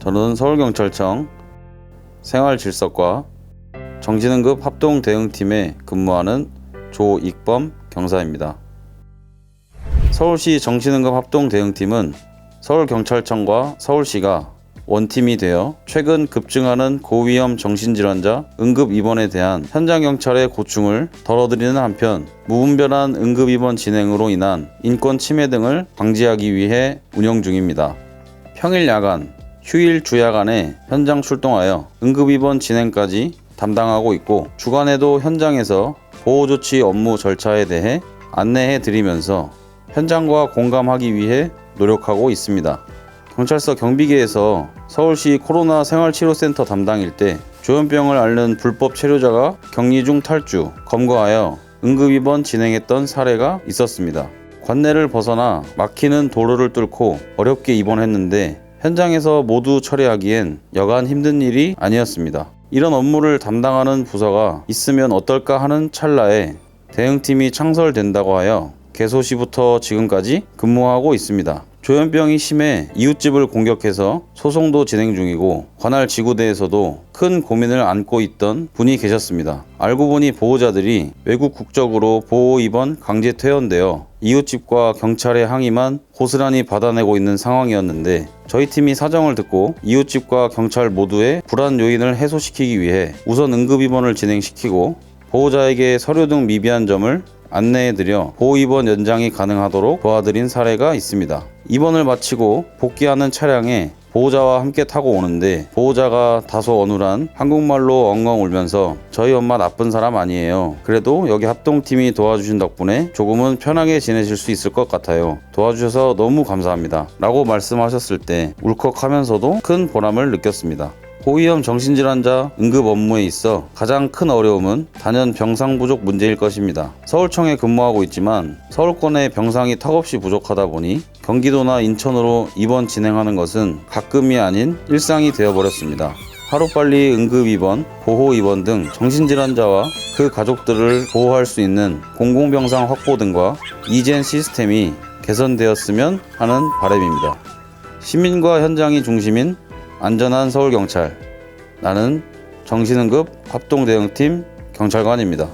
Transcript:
저는 서울경찰청 생활질서과 정진응급 합동대응팀에 근무하는 조익범 경사입니다. 서울시 정신응급 합동대응팀은 서울경찰청과 서울시가 원팀이 되어 최근 급증하는 고위험 정신질환자 응급 입원에 대한 현장 경찰의 고충을 덜어드리는 한편 무분별한 응급 입원 진행으로 인한 인권 침해 등을 방지하기 위해 운영 중입니다. 평일 야간, 휴일 주야간에 현장 출동하여 응급 입원 진행까지 담당하고 있고 주간에도 현장에서 보호 조치 업무 절차에 대해 안내해 드리면서 현장과 공감하기 위해 노력하고 있습니다. 경찰서 경비계에서 서울시 코로나 생활치료센터 담당일 때 조현병을 앓는 불법 체류자가 격리 중 탈주, 검거하여 응급입원 진행했던 사례가 있었습니다. 관내를 벗어나 막히는 도로를 뚫고 어렵게 입원했는데 현장에서 모두 처리하기엔 여간 힘든 일이 아니었습니다. 이런 업무를 담당하는 부서가 있으면 어떨까 하는 찰나에 대응팀이 창설된다고 하여 개소시부터 지금까지 근무하고 있습니다. 조현병이 심해 이웃집을 공격해서 소송도 진행 중이고 관할 지구대에서도 큰 고민을 안고 있던 분이 계셨습니다. 알고 보니 보호자들이 외국 국적으로 보호 입원 강제 퇴원되어 이웃집과 경찰의 항의만 고스란히 받아내고 있는 상황이었는데 저희 팀이 사정을 듣고 이웃집과 경찰 모두의 불안 요인을 해소시키기 위해 우선 응급 입원을 진행시키고 보호자에게 서류 등 미비한 점을 안내해드려 보호 입원 연장이 가능하도록 도와드린 사례가 있습니다. 입원을 마치고 복귀하는 차량에 보호자와 함께 타고 오는데 보호자가 다소 어눌한 한국말로 엉엉 울면서 저희 엄마 나쁜 사람 아니에요. 그래도 여기 합동팀이 도와주신 덕분에 조금은 편하게 지내실 수 있을 것 같아요. 도와주셔서 너무 감사합니다. 라고 말씀하셨을 때 울컥하면서도 큰 보람을 느꼈습니다. 고위험 정신질환자 응급 업무에 있어 가장 큰 어려움은 단연 병상 부족 문제일 것입니다. 서울청에 근무하고 있지만 서울권의 병상이 턱없이 부족하다 보니 경기도나 인천으로 입원 진행하는 것은 가끔이 아닌 일상이 되어버렸습니다. 하루빨리 응급 입원, 보호 입원 등 정신질환자와 그 가족들을 보호할 수 있는 공공병상 확보 등과 이젠 시스템이 개선되었으면 하는 바람입니다. 시민과 현장이 중심인 안전한 서울경찰. 나는 정신응급 합동대응팀 경찰관입니다.